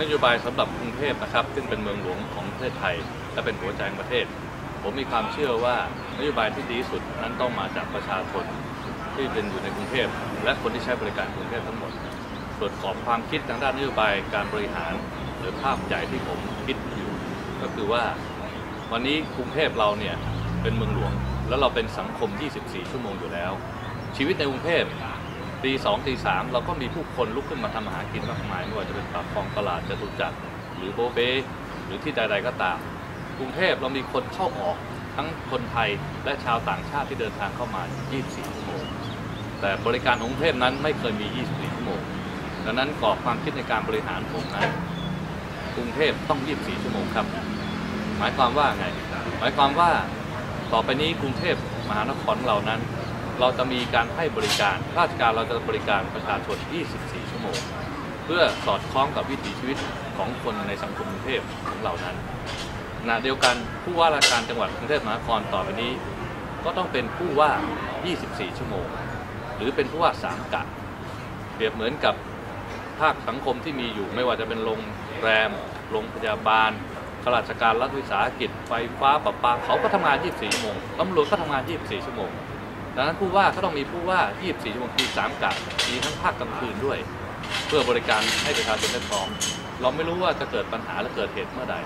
นโยบายสำหรับกรุงเทพนะครับ ซึ่งเป็นเมืองหลวงของประเทศไทย และเป็นหัวใจของประเทศ ผมมีความเชื่อว่านโยบายที่ดีสุดนั้นต้องมาจากประชาชนที่เป็นอยู่ในกรุงเทพและคนที่ใช้บริการกรุงเทพทั้งหมดส่วนกรอบความคิดทางด้านนโยบายการบริหารหรือภาพใหญ่ที่ผมคิดอยู่ ก็คือว่าวันนี้กรุงเทพเราเนี่ยเป็นเมืองหลวง แล้วเราเป็นสังคม 24 ชั่วโมงอยู่แล้ว ชีวิตในกรุงเทพ ตีสองตีสามเราก็มีผู้คนลุกขึ้นมาทำอาหารกินมากมายไม่ว่าจะเป็นปากคลองตลาดจตุจักรหรือโบเบหรือที่ใดๆก็ตาม กรุงเทพเรามีคนเข้าออกทั้งคนไทยและชาวต่างชาติที่เดินทางเข้ามา 24 ชั่วโมง แต่บริการของกรุงเทพนั้นไม่เคยมี 24 ชั่วโมง ดังนั้นกรอบความคิดในการบริหารผมนั้นกรุงเทพต้อง 24 ชั่วโมงครับ หมายความว่าไง หมายความว่าต่อไปนี้กรุงเทพมหานครเรานั้น เราจะมีการให้บริการราชการเราจะบริการประชาชน 24 ชั่วโมง เพื่อสอดคล้องกับวิถีชีวิตของคนในสังคมกรุงเทพของเรานั้นขณะเดียวกันผู้ว่าราชการจังหวัดกรุงเทพมหานครต่อไปนี้ ก็ต้องเป็นผู้ว่า 24 ชั่วโมง หรือเป็นผู้ว่าสามกะเปรียบเหมือนกับภาคสังคมที่มีอยู่ไม่ว่าจะเป็นโรงแรมโรงพยาบาลข้าราชการรัฐวิสาหกิจไฟฟ้าประปาเขาก็ทำงาน 24 ชั่วโมงตำรวจก็ทำงาน 24 ชั่วโมง ดังนั้นผู้ว่าก็ต้องมีผู้ว่า 24 ชั่วโมงคือ3กะมีทั้งภาคกลางคืนด้วย เพื่อบริการให้ประชาชนได้พร้อม เราไม่รู้ว่าจะเกิดปัญหาและเกิดเหตุเมื่อใด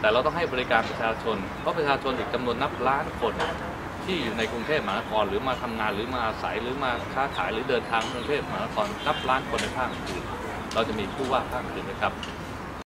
แต่เราต้องให้บริการประชาชน เพราะประชาชนอีกจำนวนนับล้านคนที่อยู่ในกรุงเทพมหานครหรือมาทำงานหรือมาอาศัยหรือมาค้าขายหรือเดินทางกรุงเทพมหานครนับล้านคนในภาคอื่นเราจะมีผู้ว่าภาคอื่นนะครับ